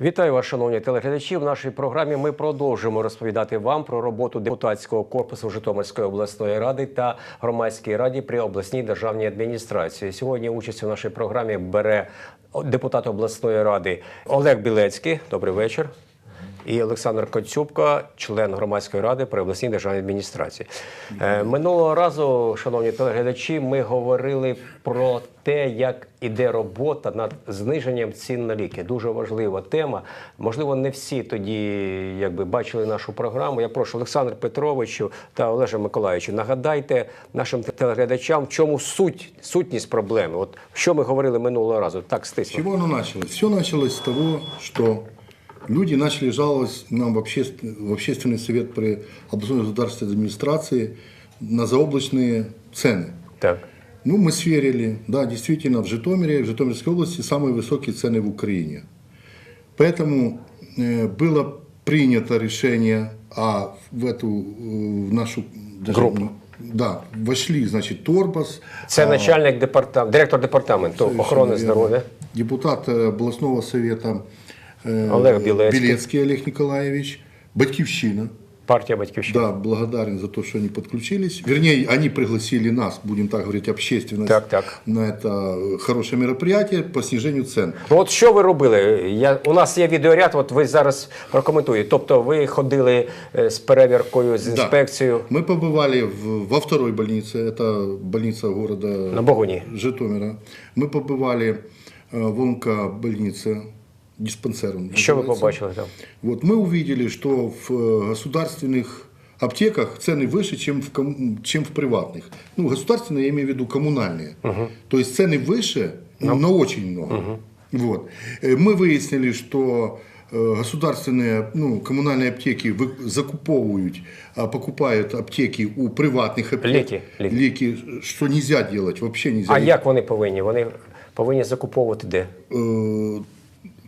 Вітаю вас, шановні телеглядачі. В нашій програмі ми продовжимо розповідати вам про роботу депутатського корпусу Житомирської обласної ради та громадській раді при обласній державній адміністрації. Сьогодні участь у нашій програмі бере депутат обласної ради Олег Білецький. Добрий вечір. І Олександр Коцюбко, член громадської ради при обласній державній адміністрації. Е, Минулого разу, шановні телеглядачі, ми говорили про те, як іде робота над зниженням цін на ліки. Дуже важлива тема. Можливо, не всі тоді якби бачили нашу програму. Я прошу Олександр Петровичу та Олежа Миколаївичу, нагадайте нашим телеглядачам, в чому суть сутність проблеми. От що ми говорили минулого разу, так С стисло. чего оно началось? Все началось с того, что люди начали жаловаться нам в, обществ- в общественный совет при областной государственной администрации на заоблачные цены. Так. Ну, мы сверили, да, действительно, в Житомире, в Житомирской области самые высокие цены в Украине. Поэтому э, было принято решение, а в эту, э, в нашу даже, Группу. Да, вошли, значит, Торбас. Це а, начальник департаменту, директор департаменту охорони Совершенно здоров'я. верно. Депутат э, областного совета э, Олег Белецкий. Белецкий Олег Николаевич, Батьковщина. Партія Батьківщина. Да, благодарен за то, что они подключились. Вернее, они пригласили нас, будем так говорить, общественность Так, так. на это хорошее мероприятие по снижению цен. Ну, от що ви робили? Я, у нас є відеоряд, от ви зараз прокоментуєте. Тобто ви ходили е, з перевіркою, з Да. інспекцією Мы побывали в- во второй больнице, это больница города на Богуні. Житомира. Мы побывали э, в онкобольнице, диспансером. Що ви называется. побачили там? Вот мы увидели, что в э, государственных аптеках цены выше, чем в, ком- чем в приватных. Ну, государственные, я имею в виду коммунальные. То есть цены выше ну, на очень много. Вот. Э, Мы выяснили, что э, государственные, ну, коммунальные аптеки вы- закуповывают, а, покупают аптеки у приватных аптек. Ліки, ліки. Ліки, что нельзя делать, вообще нельзя. А як вони повинні? Вони повинні закуповувати де?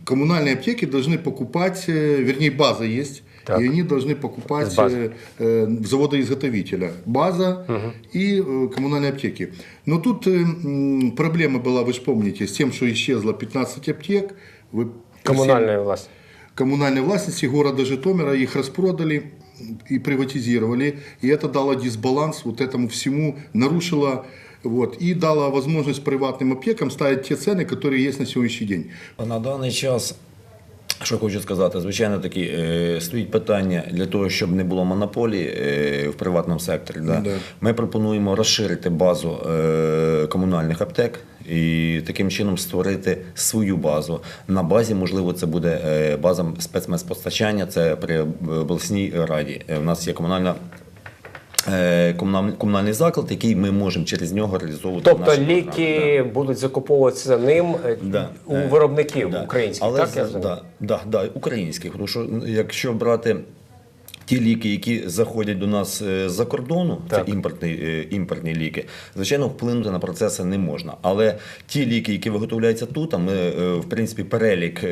Э, коммунальные аптеки должны покупать, э, вернее, база есть, Так. и они должны покупать С базы. э, э, завода-изготовителя. База и э, коммунальные аптеки. Но тут э, м, проблема была, вы же помните, с тем, что исчезло 15 аптек. Вы Комунальної власності. коммунальной властности города Житомира их распродали и приватизировали. И это дало дисбаланс вот этому всему, нарушило вот, и дало возможность приватным аптекам ставить те цены, которые есть на сегодняшний день. На даний час, що хочу сказати, звичайно таки е, стоїть питання для того, щоб не було монополії е, в приватному секторі. Да? Да. Ми пропонуємо розширити базу е, комунальних аптек і таким чином створити свою базу. На базі, можливо, це буде е, база спецмеспостачання, це при обласній раді. Е, У нас є комунальна. е, комунальний- заклад, який ми можемо через нього реалізовувати. Тобто наші програми, ліки будуть закуповуватися ним е, Да. у Е, виробників да. українських, Але так я да, да, да, українських. Тому що ну, якщо брати ті ліки, які заходять до нас е, з-за кордону, Так. це імпортні, е, імпортні ліки, звичайно, вплинути на процеси не можна. Але ті ліки, які виготовляються тут, а ми, е, в принципі, перелік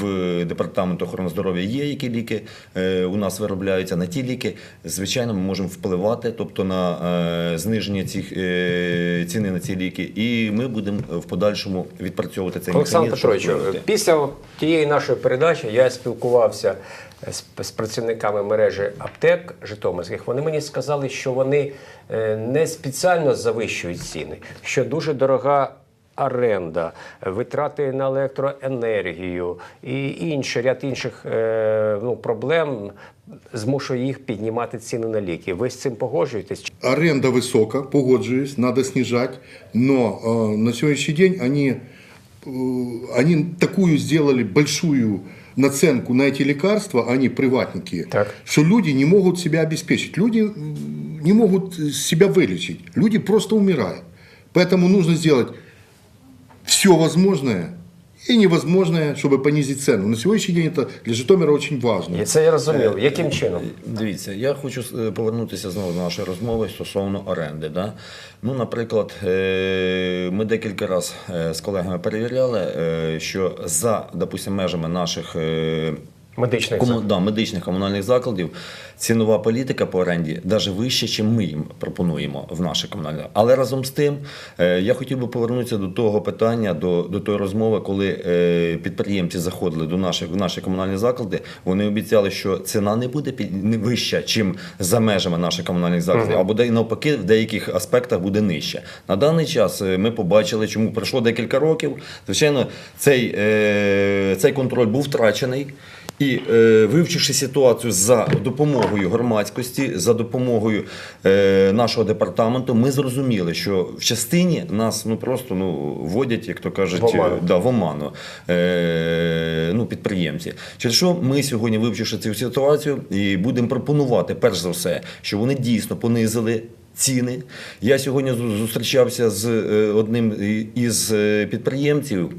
в департаменту охорони здоров'я є, які ліки у нас виробляються. На ті ліки, звичайно, ми можемо впливати, тобто на зниження цих ціни на ці ліки, і ми будемо в подальшому відпрацьовувати цей Олександр механізм. щоб Петрович, після тієї нашої передачі я спілкувався з, з працівниками мережі аптек Житомирських. Вони мені сказали, що вони е, не спеціально завищують ціни, що дуже дорога. Оренда, витрати на електроенергію і інший ряд інших е, ну, проблем змушує їх піднімати ціни на ліки. Ви з цим погоджуєтесь? Аренда высока, погоджуюсь, надо снижать, но э, на сегодняшний день они, э, они такую сделали большую наценку на эти лекарства, они приватники, Так. что люди не могут себя обеспечить, люди м, не могут себя вылечить, люди просто умирают. Поэтому нужно сделать все возможное и невозможное, чтобы понизить цену. На сьогоднішній день это для Житомира очень важно. І це я розумів. Яким чином? Дивіться, я хочу е, повернутися знову до нашої розмови стосовно оренди. Да? Ну, наприклад, е, ми декілька разів з колегами перевіряли, е, що за, допустим, межами наших е, Медичних кому, да, медичних комунальних закладів цінова політика по оренді навіть вища, ніж ми їм пропонуємо в наших комунальних. Але разом з тим, е, я хотів би повернутися до того питання, до, до тої розмови, коли е, підприємці заходили до наших в наші комунальні заклади. Вони обіцяли, що ціна не буде під, не вища, чим за межами наших комунальних закладів, або де навпаки в деяких аспектах буде нижча. На даний час е, ми побачили, чому пройшло декілька років. Звичайно, цей, е, цей контроль був втрачений. І е, вивчивши ситуацію за допомогою громадськості, за допомогою е, нашого департаменту, ми зрозуміли, що в частині нас ну просто ну вводять, як то кажуть, В оману. да, в оману е, ну, підприємці. Через що ми сьогодні, вивчивши цю ситуацію, і будемо пропонувати, перш за все, що вони дійсно понизили. Ціни. Я сьогодні зустрічався з е, одним із е, підприємців.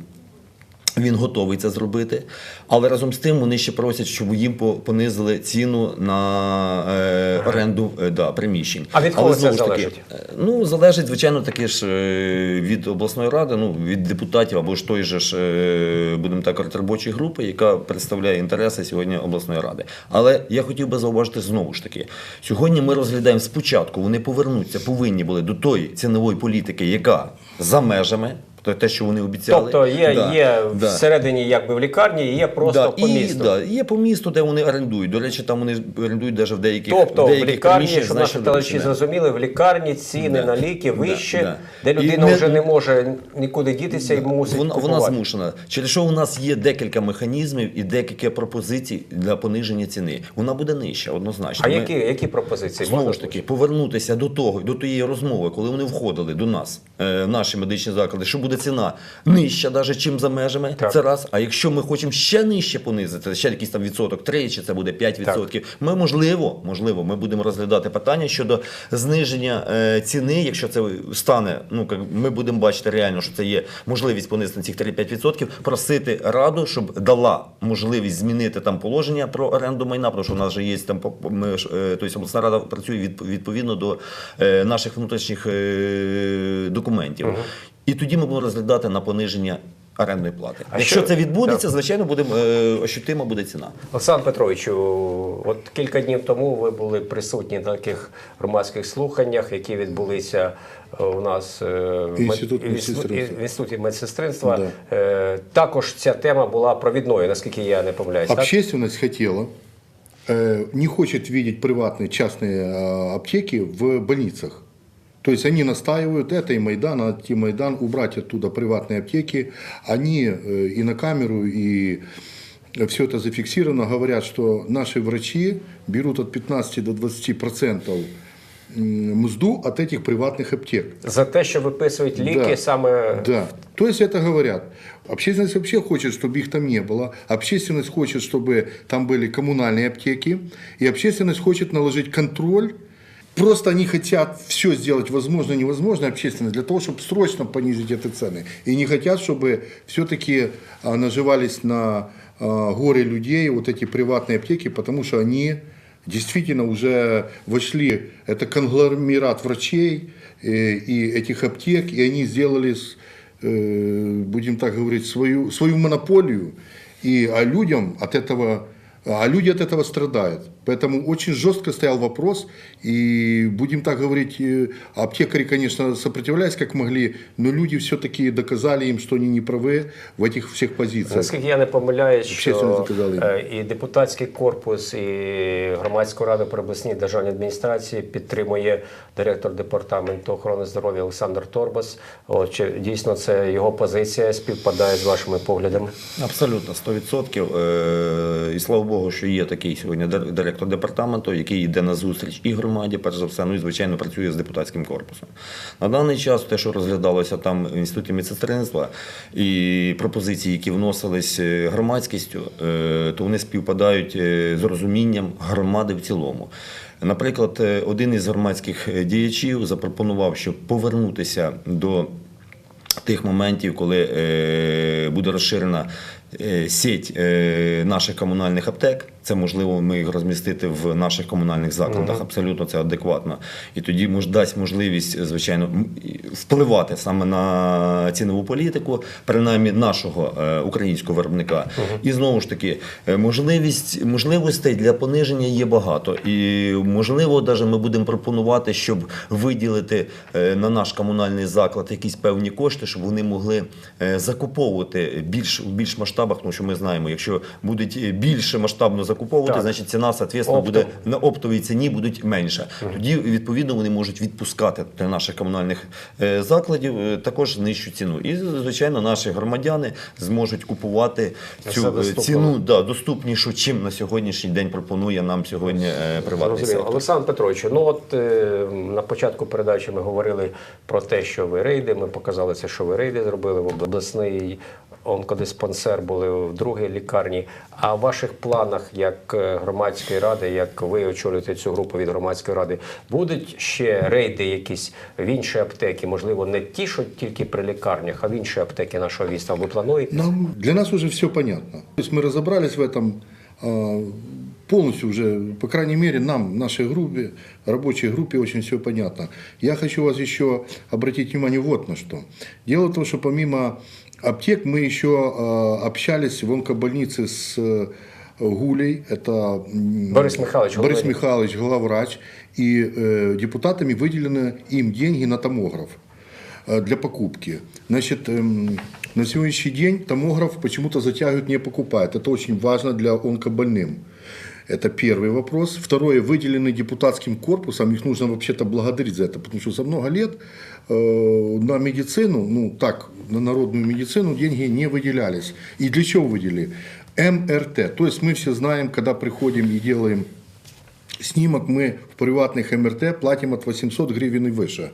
Він готовий це зробити, але разом з тим вони ще просять, щоб їм по- понизили ціну на е, оренду е, да, приміщень. А від кого Але, це таки, залежить? е, Ну, залежить, звичайно, таки ж е, від обласної ради, ну, від депутатів або ж той же ж, е, будемо так говорити, робочої групи, яка представляє інтереси сьогодні обласної ради. Але я хотів би зауважити знову ж таки, сьогодні ми розглядаємо спочатку, вони повернуться, повинні були до тої цінової політики, яка за межами. То Те, що вони обіцяли, Тобто є, Да, є да. всередині якби в лікарні, є просто Да, по і, місту. Да, є по місту, де вони орендують. До речі, там вони орендують навіть в деяких Тобто в в лікарні, щоб наші телечі зрозуміли, в лікарні ціни Да. на ліки Да, вищі, да. де людина не- вже не може нікуди дітися і мусить Вона, вона змушена. Через що у нас є декілька механізмів і декілька пропозицій для пониження ціни. Вона буде нижча, однозначно. А Ми- які, які пропозиції? Знову ж таки, повернутися до того, до тієї розмови, коли вони входили до нас, е, наші медичні заклади, що буде ціна нижча, навіть чим за межами. Так. Це раз. А якщо ми хочемо ще нижче понизити, ще якийсь там відсоток, 3, чи це буде 5%, ми можливо, можливо, ми будемо розглядати питання щодо зниження е, ціни, якщо це стане, ну ми будемо бачити реально, що це є можливість понизити на цих 3-5%, просити раду, щоб дала можливість змінити там положення про оренду майна, тому що в нас вже є там ми е, тобто обласна рада працює відповідно до е, наших внутрішніх е, документів. І тоді ми будемо розглядати на пониження орендної плати. А Якщо що- це відбудеться, Так. звичайно, буде е, ощутима буде ціна. Олександр Петровичу, от кілька днів тому ви були присутні на таких громадських слуханнях, які відбулися е, у нас е, в Інститут мед- медсестринства. в інституті медсестринства. Да. Е, Також ця тема була провідною, наскільки я не помиляюсь. Так? Общественность хотела, э, не хочет видеть приватные частные э, аптеки в больницах. То есть они настаивают, это и Майдан, а и Майдан, убрать оттуда приватные аптеки. Они э, и на камеру, и все это зафиксировано, говорят, что наши врачи берут от 15 до 20 процентов мзду от этих приватных аптек. За те, що виписують ліки Да. саме Да. То есть это говорят. Общественность вообще хочет, чтобы их там не было. Общественность хочет, чтобы там были коммунальные аптеки. И общественность хочет наложить контроль. Просто они хотят все сделать возможно и невозможно, общественность, для того, чтобы срочно понизить эти цены. И не хотят, чтобы все-таки наживались на а, горе людей вот эти приватные аптеки, потому что они действительно уже вошли, это конгломерат врачей э, и этих аптек, и они сделали, э, будем так говорить, свою, свою монополию, и, а людям от этого, а люди от этого страдают. Поэтому очень жестко стоял вопрос, и будем так говорить, э, аптекари, конечно, сопротивлялись как могли, но люди все-таки доказали им, что они не правы в этих всех позициях. Наскільки я не помиляюсь, Общественно що заказали. е, і депутатський корпус, і громадську раду при обласній державній адміністрації підтримує директор департаменту охорони здоров'я Олександр Торбас. От, чи дійсно це його позиція співпадає з вашими поглядами? Абсолютно 100%. Е, І слава Богу, що є такий сьогодні дир- директор департаменту, який йде на зустріч і громаді, перш за все, ну і звичайно працює з депутатським корпусом. На даний час те, що розглядалося там в інституті медсестринства, і пропозиції, які вносились е, громадськістю, е, то вони співпадають е, з розумінням громади в цілому. Наприклад, один із громадських діячів запропонував, щоб повернутися до тих моментів, коли буде розширена сеть е, наших комунальних аптек. це можливо ми їх розмістити в наших комунальних закладах. Абсолютно це адекватно. І тоді мож, дасть можливість, звичайно, впливати саме на цінову політику, принаймні нашого е, українського виробника. І знову ж таки, е, можливість можливостей для пониження є багато. І можливо, навіть ми будемо пропонувати, щоб виділити е, на наш комунальний заклад якісь певні кошти, щоб вони могли е, закуповувати більш в більш масштабах, тому що ми знаємо, якщо будуть е, більше масштабно закуповувати, Так. значить ціна соответственно, буде на оптовій ціні будуть менше. Тоді відповідно вони можуть відпускати для наших комунальних е, закладів е, також нижчу ціну. І звичайно, наші громадяни зможуть купувати Це цю доступно. ціну да, доступнішу, чим на сьогоднішній день пропонує нам сьогодні приватний сектор. Олександр Петрович, ну от е, на початку передачі ми говорили про те, що ви рейди. Ми показали це, що ви рейди зробили в обласний онкодиспансер, були в другій лікарні. А в ваших планах як е, громадської ради, як ви очолюєте цю групу від громадської ради, будуть ще рейди якісь в інші аптеки? Можливо, не ті, що тільки при лікарнях, а в інші аптеки нашого міста. Ви плануєте? Нам, для нас уже все понятно. То есть мы в этом полностью уже, по крайней мере, нам, нашей группе, рабочей группе очень все понятно. Я хочу вас еще обратить внимание вот на что. Дело в том, что помимо аптек мы еще а, общались в онкобольнице с э, Гулей, это м, Борис Михайлович, Борис главврач. Михайлович, главврач, и э, депутатами выделены им деньги на томограф э, для покупки. Значит, эм, на сегодняшний день томограф почему-то затягивают, не покупают. Это очень важно для онкобольным. Это первый вопрос. Второе, выделены депутатским корпусом, их нужно вообще-то благодарить за это, потому что за много лет э, на медицину, ну так, на народную медицину деньги не выделялись. И для чего выделили? МРТ. То есть мы все знаем, когда приходим и делаем снимок мы в приватных МРТ платим от 800 гривен и выше.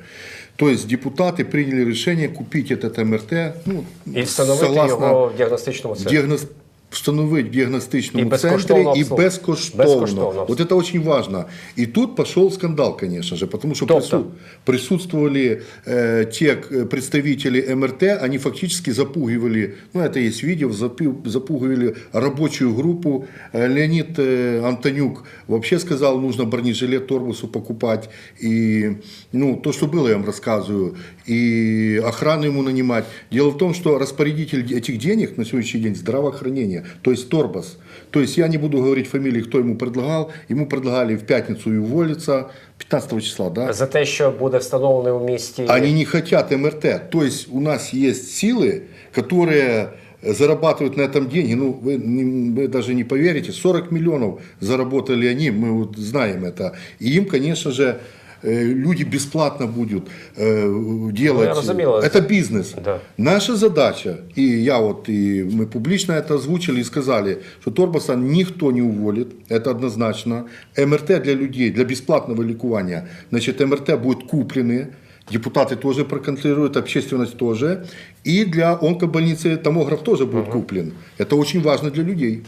То есть депутаты приняли решение купить этот МРТ ну, І встановити согласно його в діагностичному центрі. диагноз- встановить в діагностичному І безкоштовно центрі і обслуг- безкоштовно. безкоштовно. Вот это очень важно. И тут пошел скандал, конечно же, потому что Тобто? прису- присутствовали э, те э, представители МРТ, они фактически запугивали, ну это есть видео, запи- запугивали рабочую группу. Э, Леонид э, Антонюк вообще сказал, нужно бронежилет Торбусу покупать. И ну, то, что было, я вам рассказываю. И охрану ему нанимать. Дело в том, что распорядитель этих денег на сегодняшний день здравоохранение, то есть Торбас. То есть я не буду говорить фамилии, кто ему предлагал. Ему предлагали в пятницу и уволиться 15 числа, да? За те, що буде встановлений у місті Они не хотят МРТ. То есть у нас есть силы, которые зарабатывают на этом деньги. Ну, вы, не- вы даже не поверите, 40 миллионов заработали они, мы вот знаем это. И им, конечно же, э, люди бесплатно будут э, делать. Ну, разумела. это бизнес. Да. Наша задача, и я вот, и мы публично это озвучили и сказали, что Торбаса никто не уволит, это однозначно. МРТ для людей, для бесплатного лікування, значит, МРТ будут куплены, депутаты тоже проконтролируют, общественность тоже. И для онкобольницы томограф тоже будет куплен. Это очень важно для людей.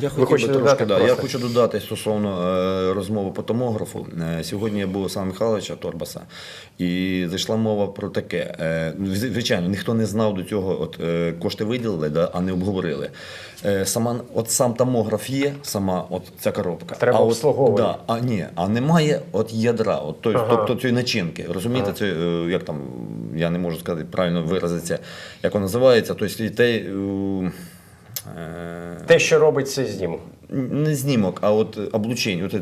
Я Ви хотів хочете би додати да, я хочу додати стосовно е, розмови по томографу. Е, сьогодні я був у Олександра Михайловича Торбаса, і зайшла мова про таке. Е, звичайно, ніхто не знав до цього, от е, кошти виділили, да, а не обговорили. Е, сама, от сам томограф є, сама от ця коробка. Треба а от, обслуговування. да, а ні, а немає от ядра, от, той, Ага. тобто цієї начинки. Розумієте, це, е, як там, я не можу сказати правильно виразитися, як воно називається, тобто і те. е, те, що робить цей знімок. не знімок, а от облучень. От, е,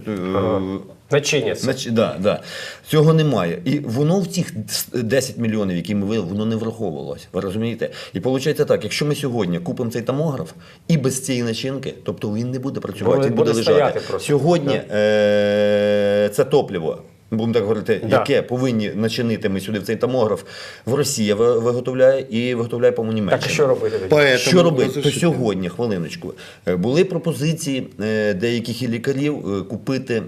Начиння це. Значить, да, да. Цього немає. І воно в цих 10 мільйонів, які ми вивели, воно не враховувалось. Ви розумієте? І виходить так, якщо ми сьогодні купимо цей томограф і без цієї начинки, тобто він не буде працювати, він буде, буде лежати. стояти просто. Сьогодні е- це топливо. Будемо так говорити, Да. яке повинні начинити ми сюди в цей томограф в Росія виготовляє і виготовляє, по Німеччині. Так що робити? Поэтому Що робити? То сьогодні, хвилиночку, е, були пропозиції е, деяких і лікарів е, купити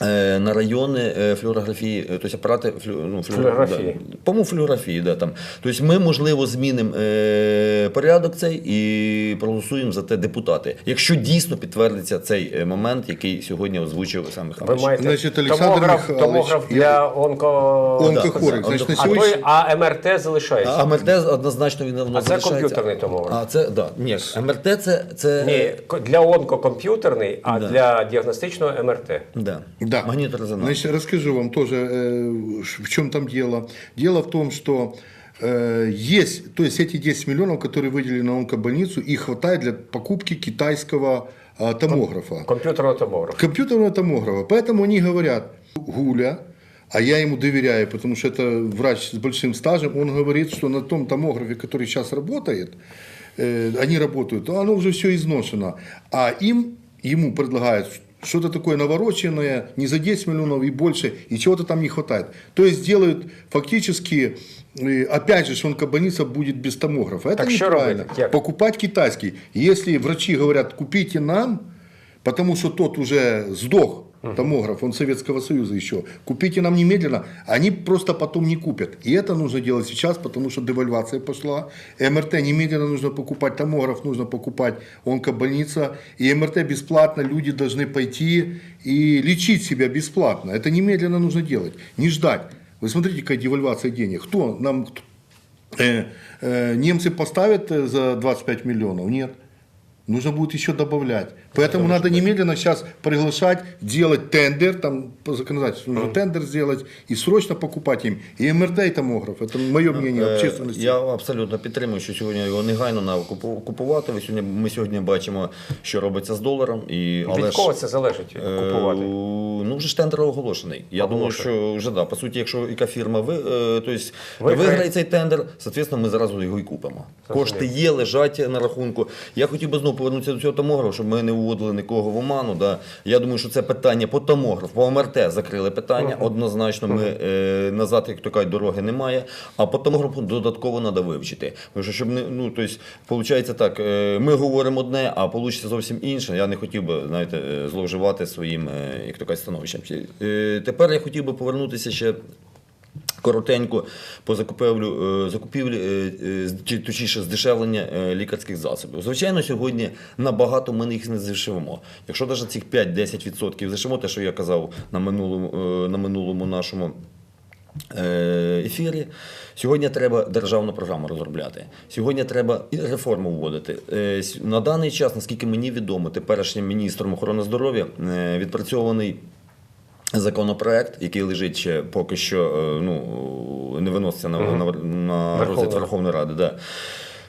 на райони е, флюорографії, е, тобто апарати флю, ну, Флюорографії. Да, по-моєму, флюорографії, да, там. Тобто ми, можливо, змінимо е, порядок цей і проголосуємо за те депутати. Якщо дійсно підтвердиться цей е, момент, який сьогодні озвучив Олександр Ви маєте Значить, Олександр томограф, Михайлович, томограф для онко... Онкохворих. да, Значить, на А, той, а МРТ залишається? А МРТ однозначно він воно А це комп'ютерний томограф? А це да. Ні, МРТ це, це Ні, для онкокомп'ютерний, а Да. для діагностичного МРТ. Да. Да. Магніторезонанс. Значит, расскажу вам тоже, э, ш- в чем там дело. Дело в том, что э, есть, то есть эти 10 миллионов, которые выделили на онкобольницу, их хватает для покупки китайского а, томографа. Комп'ютерного томографа. компьютерного томографа. Поэтому они говорят, Гуля, а я ему доверяю, потому что это врач с большим стажем, он говорит, что на том томографе, который сейчас работает, э, они работают, оно уже все изношено. А им, ему предлагают что-то такое навороченное, не за 10 миллионов и больше, и чего-то там не хватает. То есть делают фактически, э, опять же, что онкобольница будет без томографа. Это Так неправильно. Як? Покупать китайский. Если врачи говорят, купите нам, потому что тот уже сдох, томограф, он Советского Союза еще, купите нам немедленно, они просто потом не купят. И это нужно делать сейчас, потому что девальвация пошла. МРТ немедленно нужно покупать, томограф нужно покупать, онкобольница. И МРТ бесплатно, люди должны пойти и лечить себя бесплатно. Это немедленно нужно делать, не ждать. Вы смотрите, какая девальвация денег. Кто нам, Э, э, немцы поставят э, за 25 миллионов? Нет. Нужно будет еще добавлять. Поэтому надо немедленно сейчас приглашать, делать тендер, там по законодательству нужно тендер сделать и срочно покупать им и МРТ, и томограф. Это мое мнение Е, общественности. Я абсолютно підтримую, що сьогодні його негайно треба купувати. Ви сьогодні, ми сьогодні бачимо, що робиться з доларом. І, але Від ж, кого це залежить е, купувати? Ну, вже ж тендер оголошений. Я Оголошений. думаю, що вже да. По суті, якщо яка фірма ви, е, тобто, Виграє. виграє цей тендер, соответственно, ми зразу його і купимо. Кошти є, лежать на рахунку. Я хотів би знову повернутися до цього томографа, щоб ми не вводили нікого в оману. Да. Я думаю, що це питання по томографу, по МРТ закрили питання. Однозначно, ми е, назад, як то кажуть, дороги немає. А по томографу додатково треба вивчити. Тому що щоб не ну, тобто, виходить так, е, ми говоримо одне, а вийде зовсім інше. Я не хотів би знаєте, е, зловживати своїм, е, як то кажуть, становищем. Е, Тепер я хотів би повернутися ще. Коротенько по закупівлю, е, закупівлі, е, е, чи точніше здешевлення лікарських засобів. Звичайно, сьогодні набагато ми їх не здешевимо. Якщо навіть цих 5-10% здешевимо, те, що я казав на минулому, на минулому нашому ефірі. Сьогодні треба державну програму розробляти. Сьогодні треба і реформу вводити. На даний час, наскільки мені відомо, теперішнім міністром охорони здоров'я відпрацьований законопроект, який лежить ще поки що е, ну, не виноситься на, на, на розгляд Верховної Ради. Да.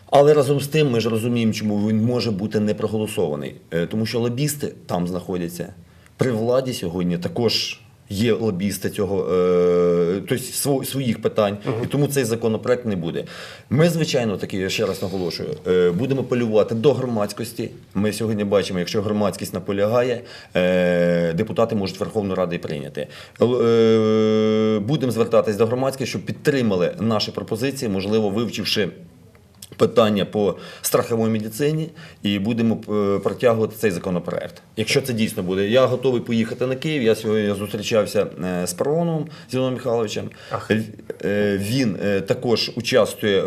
Але разом з тим ми ж розуміємо, чому він може бути не проголосований. Е, Тому що лобісти там знаходяться. При владі сьогодні також є лобісти цього, е, тобто своїх питань, і тому цей законопроект не буде. Ми, звичайно, таки, я ще раз наголошую, е, будемо полювати до громадськості. Ми сьогодні бачимо, якщо громадськість наполягає, е, депутати можуть Верховну Раду і прийняти. Е, Будемо звертатись до громадськості, щоб підтримали наші пропозиції, можливо, вивчивши питання по страховій медицині і будемо е, протягувати цей законопроект. Якщо це дійсно буде, я готовий поїхати на Київ. Я сьогодні зустрічався е, з Пароновим Зіновим Михайловичем. Ах. Е, Він також участвує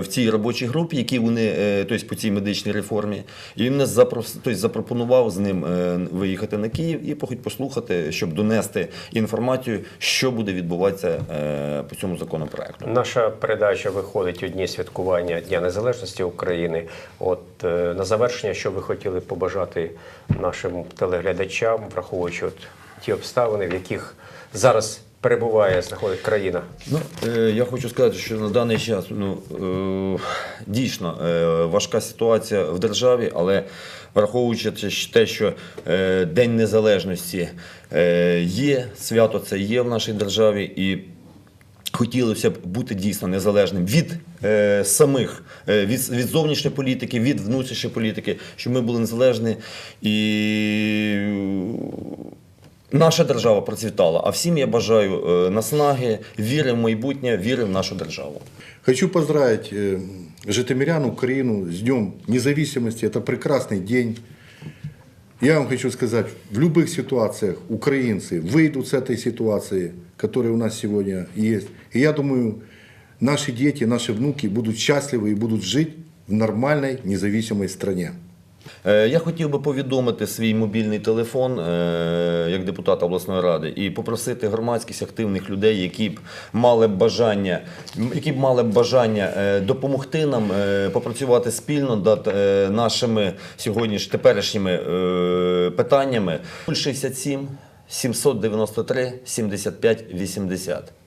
в цій робочій групі, які вони тобто по цій медичній реформі. І він нас тобто запропонував з ним виїхати на Київ і хоч послухати, щоб донести інформацію, що буде відбуватися по цьому законопроекту. Наша передача виходить у дні святкування Дня Незалежності України. От е, на завершення, що ви хотіли побажати нашим телеглядачам, враховуючи от ті обставини, в яких зараз перебуває, знаходить країна. Ну, е, я хочу сказати, що на даний час ну, е, дійсно важка ситуація в державі, але враховуючи те, що- День Незалежності є, свято це є в нашій державі і Хотілося б бути дійсно незалежним від е, самих, е, від, від зовнішньої політики, від внутрішньої політики, щоб ми були незалежні і наша держава процвітала. А всім я бажаю е, наснаги, віри в майбутнє, віри в нашу державу. Хочу поздравить э, житомирян, Украину с Днем независимости. Это прекрасный день. Я вам хочу сказать, в любых ситуациях украинцы выйдут с этой ситуации, которая у нас сегодня есть. И я думаю, наши дети, наши внуки будут счастливы и будут жить в нормальной, независимой стране. Е, Я хотів би повідомити свій мобільний телефон е, як депутата обласної ради і попросити громадськість активних людей, які б мали бажання, які б мали бажання е, допомогти нам попрацювати спільно над нашими сьогодні теперішніми питаннями 067 793 75 80.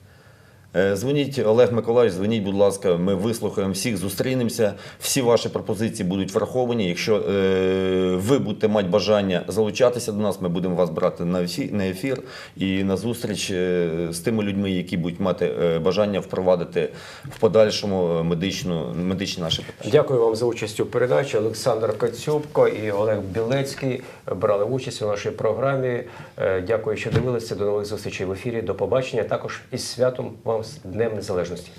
Е, Дзвоніть Олег Миколаївич, дзвоніть, будь ласка, ми вислухаємо всіх, зустрінемося. Всі ваші пропозиції будуть враховані. Якщо е, ви будете мати бажання залучатися до нас, ми будемо вас брати на ефір, на ефір і на зустріч е, з тими людьми, які будуть мати е, бажання впровадити в подальшому медичну, медичні наші питання. Дякую вам за участь у передачі. Олександр Кацюбко і Олег Білецький брали участь у нашій програмі. Дякую, що дивилися. До нових зустрічей в ефірі. До побачення. Також із святом вам з Днем Незалежності.